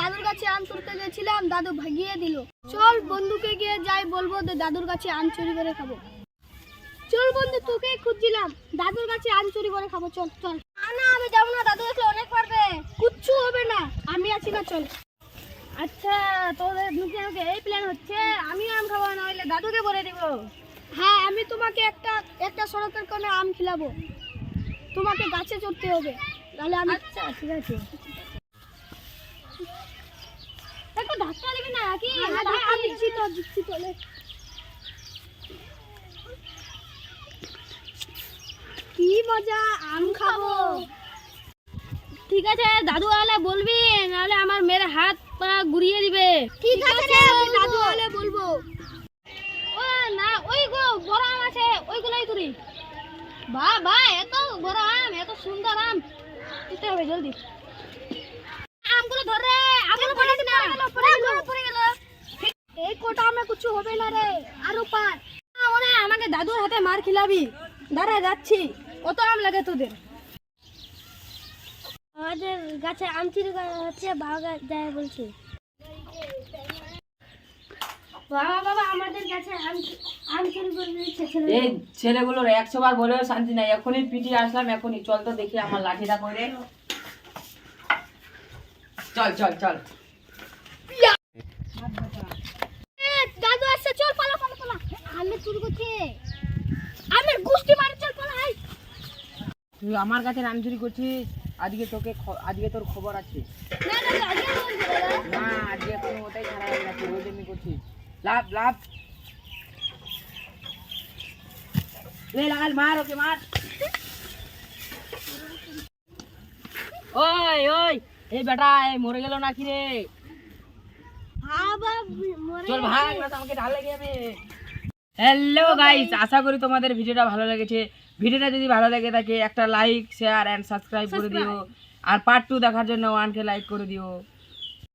দাদুর কাছে আম চুরতে গেছিলাম, দাদু ভাগিয়ে দিল। চল বন্ধুকে গিয়ে যাই বলব যে দাদুর কাছে আম চুরি করে খাব। চল বন্ধু তোকে খুঁজছিলাম। দাদুর কাছে আম চুরি করে খাব, চল চল। না আমি যাব না, দাদু দেখলে অনেক পারবে কিচ্ছু হবে না। আমি আছি না, চল। আচ্ছা তোদের মুখে মুখে এই প্ল্যান হচ্ছে, আমি আম খাব না হইলে দাদুকে বলে দিব। হ্যাঁ আমি তোমাকে একটা একটা সড়কের কোণে আম খিলাবো। তোমাকে গাছে চড়তে হবে। তাহলে আমি আচ্ছা ঠিক আছে একটু দিবি আমি তো দিচ্ছি তো লে। কি মজা আম খাব। ঠিক আছে দাদু আলে বলবি নাহলে আমার মেয়ের হাত পা ঘুরিয়ে দিবে। ঠিক আছে দাদু আলে বলব। ও না ওই গো বড় আম আছে ওইগুলোই তুলি। বা বা এত বড় আম এত সুন্দর আম। দিতে হবে জলদি। আমগুলো ধরে আমগুলো পড়ে না পড়ে গেল পড়ে গেল এই কোটা আমে কিছু হবে না রে? আরও পার ওরে আমাকে দাদুর হাতে মার খিলাবি। দাঁড়া যাচ্ছি। কত আম লাগে তোদের? আমাদের গাছে আম চুরি করা হচ্ছে বাবা যায় বলছে। বাবা বাবা আমাদের গাছে আম আম চুরি করে নিচ্ছে এই ছেলেগুলোর একশো বার বলেও শান্তি নাই। এখনই পিটি আসলাম এখনই চল তো দেখি আমার লাঠিটা করে চল চল চল এ, দাদু আসছে চল পালা পালা পালা আমি চুরি করছে আমের গুষ্টি মারি চল পালা হাই তুই আমার কাছে নাম চুরি করছিস আজকে তোকে আজকে তোর খবর আছে। না আজকে কোনো ওটাই খারাপ হবে না তুই ওই জন্যই করছিস। লাভ লাভ লে লাল মার ওকে মার। ওই ওই এই বেটা এই মরে গেল নাকি রে? চল ভাগ না তো আমাকে ঢাল লেগে যাবে হ্যালো গাইস আশা করি তোমাদের ভিডিওটা ভালো লেগেছে। ভিডিওটা যদি ভালো লেগে থাকে একটা লাইক শেয়ার অ্যান্ড সাবস্ক্রাইব করে দিও। আর পার্ট টু দেখার জন্য ওয়ানকে লাইক করে দিও।